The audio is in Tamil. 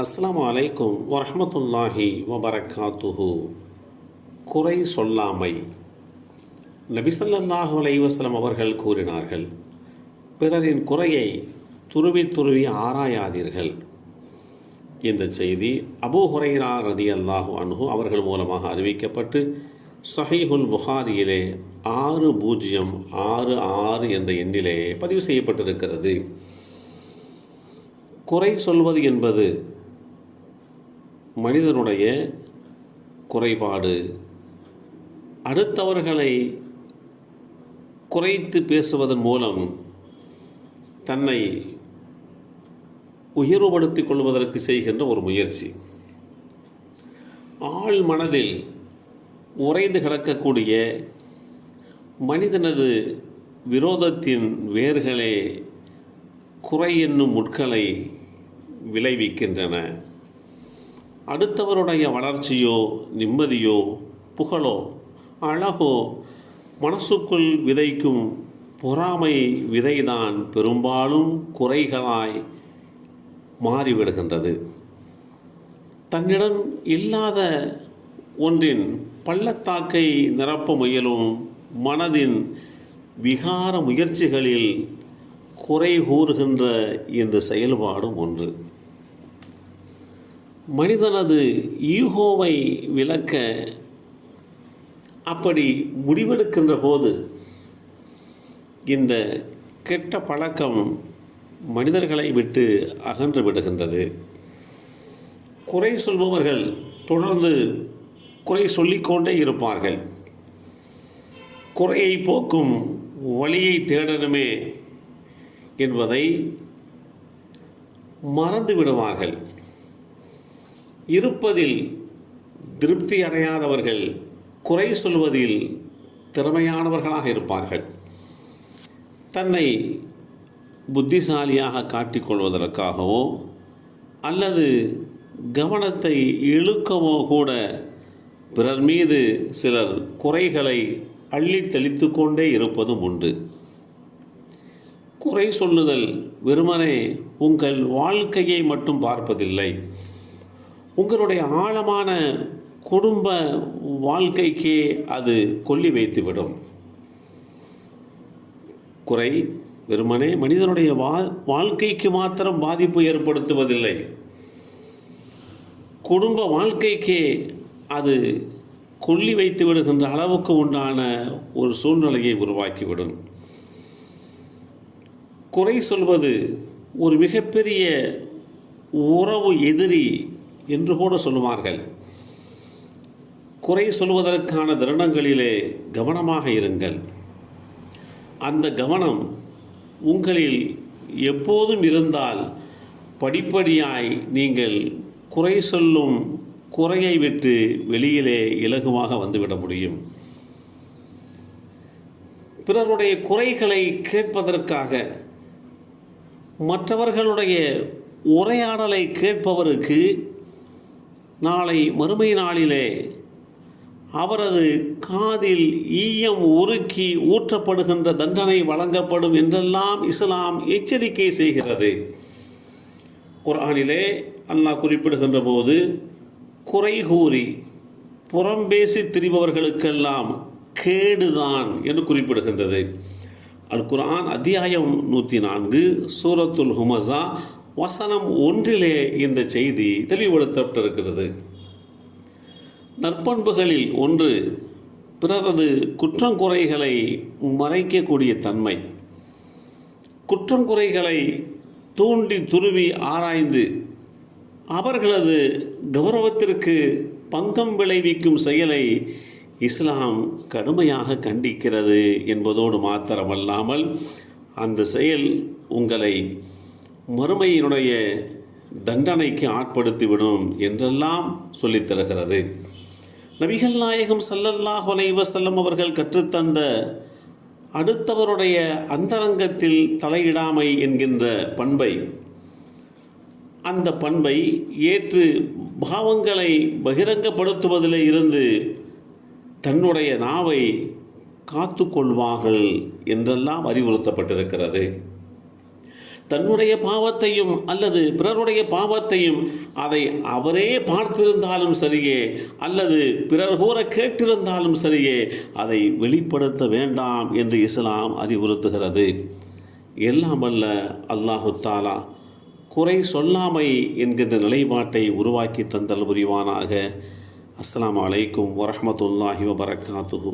அஸ்லாம் அலைக்கும் வரமத்துல்லாஹி வபரகாத்துஹு குறை சொல்லாமை. நபிசல்லாஹு அலைவசலம் அவர்கள் கூறினார்கள் பிறரின் குறையை துருவி துருவி ஆராயாதீர்கள். இந்த செய்தி அபூ ஹுரைரா ரதி அல்லாஹு அன்ஹு அவர்கள் மூலமாக அறிவிக்கப்பட்டு சஹீஹுல் புகாரியிலே ஆறு பூஜ்ஜியம் ஆறு ஆறு என்ற எண்ணிலே பதிவு செய்யப்பட்டிருக்கிறது. குறை சொல்வது என்பது மனிதனுடைய குறைபாடு. அடுத்தவர்களை குறைத்து பேசுவதன் மூலம் தன்னை உயர்வுபடுத்திக் கொள்வதற்கு செய்கின்ற ஒரு முயற்சி. ஆள் மனதில் உறைந்து கிடக்கக்கூடிய மனிதனது விரோதத்தின் வேர்களே குறை என்னும் முட்களை விளைவிக்கின்றன. அடுத்தவருடைய வளர்ச்சியோ நிம்மதியோ புகழோ அழகோ மனசுக்குள் விதைக்கும் பொறாமை விதைதான் பெரும்பாலும் குறைகளாய் மாறிவிடுகின்றது. தன்னிடம் இல்லாத ஒன்றின் பள்ளத்தாக்கை நிரப்ப முயலும் மனதின் விகார முயற்சிகளில் குறை கூறுகின்ற இந்த செயல்பாடும் ஒன்று. மனிதனது ஈகோவை விளக்க அப்படி முடிவெடுக்கின்ற போது இந்த கெட்ட பழக்கம் மனிதர்களை விட்டு அகன்று விடுகின்றது. குறை சொல்பவர்கள் தொடர்ந்து குறை சொல்லிக்கொண்டே இருப்பார்கள். குறையை போக்கும் வழியை தேடணுமே என்பதை மறந்து விடுவார்கள். இருப்பதில் திருப்தி அடையாதவர்கள் குறை சொல்வதில் திறமையானவர்களாக இருப்பார்கள். தன்னை புத்திசாலியாக காட்டிக்கொள்வதற்காகவோ அல்லது கவனத்தை இழுக்கவோ கூட பிறர் மீது சிலர் குறைகளை அள்ளி தெளித்து கொண்டே இருப்பதும் உண்டு. குறை சொல்லுதல் வெறுமனே உங்கள் வாழ்க்கையை மட்டும் பார்ப்பதில்லை. உங்களுடைய ஆழமான குடும்ப வாழ்க்கைக்கே அது கொல்லி வைத்துவிடும். குறை வெறுமனே மனிதனுடைய வா வாழ்க்கைக்கு மாத்திரம் பாதிப்பு ஏற்படுத்துவதில்லை. குடும்ப வாழ்க்கைக்கே அது கொல்லி வைத்து விடுகின்ற அளவுக்கு உண்டான ஒரு சூழ்நிலையை உருவாக்கிவிடும். குறை சொல்வது ஒரு மிகப்பெரிய உறவு எதிரி என்று கூட சொல்லுவார்கள். குறை சொல்வதற்கான தருணங்களிலே கவனமாக இருங்கள். அந்த கவனம் உங்களில் எப்போதும் இருந்தால் படிப்படியாய் நீங்கள் குறை சொல்லும் குறையை விட்டு வெளியிலே இலகுவாக வந்துவிட முடியும். பிறருடைய குறைகளை கேட்பதற்காக மற்றவர்களுடைய உரையாடலை கேட்பவருக்கு நாளை மறுமை நாளிலே அவரது காதில் ஈயம் உருக்கி ஊற்றப்படுகின்ற தண்டனை வழங்கப்படும் என்றெல்லாம் இஸ்லாம் எச்சரிக்கை செய்கிறது. குர்ஆனிலே அல்லாஹ் குறிப்பிடுகின்ற போது குறை கூறி புறம்பேசி திரிபவர்களுக்கெல்லாம் கேடுதான் என்று குறிப்பிடுகின்றது. அல் குரான் அத்தியாயம் நூற்றி நான்கு சூரத்துல் ஹுமசா வசனம் ஒன்றிலே இந்த செய்தி தெளிவுபடுத்தப்பட்டிருக்கிறது. நற்பண்புகளில் ஒன்று பிறரது குற்றங்குறைகளை மறைக்கக்கூடிய தன்மை. குற்றங்குறைகளை தூண்டி துருவி ஆராய்ந்து அவர்களது கௌரவத்திற்கு பங்கம் விளைவிக்கும் செயலை இஸ்லாம் கடுமையாக கண்டிக்கிறது என்பதோடு மாத்திரமல்லாமல் அந்த செயல் உங்களை மறுமையினுடைய தண்டனைக்கு ஆட்படுத்திவிடும் என்றெல்லாம் சொல்லித் தருகிறது. நபிகள் நாயகம் சல்லல்லாஹ் வலைவசல்லம் அவர்கள் கற்றுத்தந்த அடுத்தவருடைய அந்தரங்கத்தில் தலையிடாமை என்கின்ற பண்பை அந்த பண்பை ஏற்று பாவங்களை பகிரங்கப்படுத்துவதில் இருந்து தன்னுடைய நாவை காத்து கொள்வார்கள் என்றெல்லாம் அறிவுறுத்தப்பட்டிருக்கிறது. தன்னுடைய பாவத்தையும் அல்லது பிறருடைய பாவத்தையும் அதை அவரே பார்த்திருந்தாலும் சரியே அல்லது பிறர் கூற கேட்டிருந்தாலும் சரியே அதை வெளிப்படுத்த வேண்டாம் என்று இஸ்லாம் அறிவுறுத்துகிறது. எல்லாம் அல்ல அல்லாஹு தாலா குறை சொல்லாமை என்கின்ற நிலைப்பாட்டை உருவாக்கி தந்தல் புரிவானாக. அஸ்லாம் அலைக்கும் வரமத்துல்லாஹி வபரகாத்துஹு.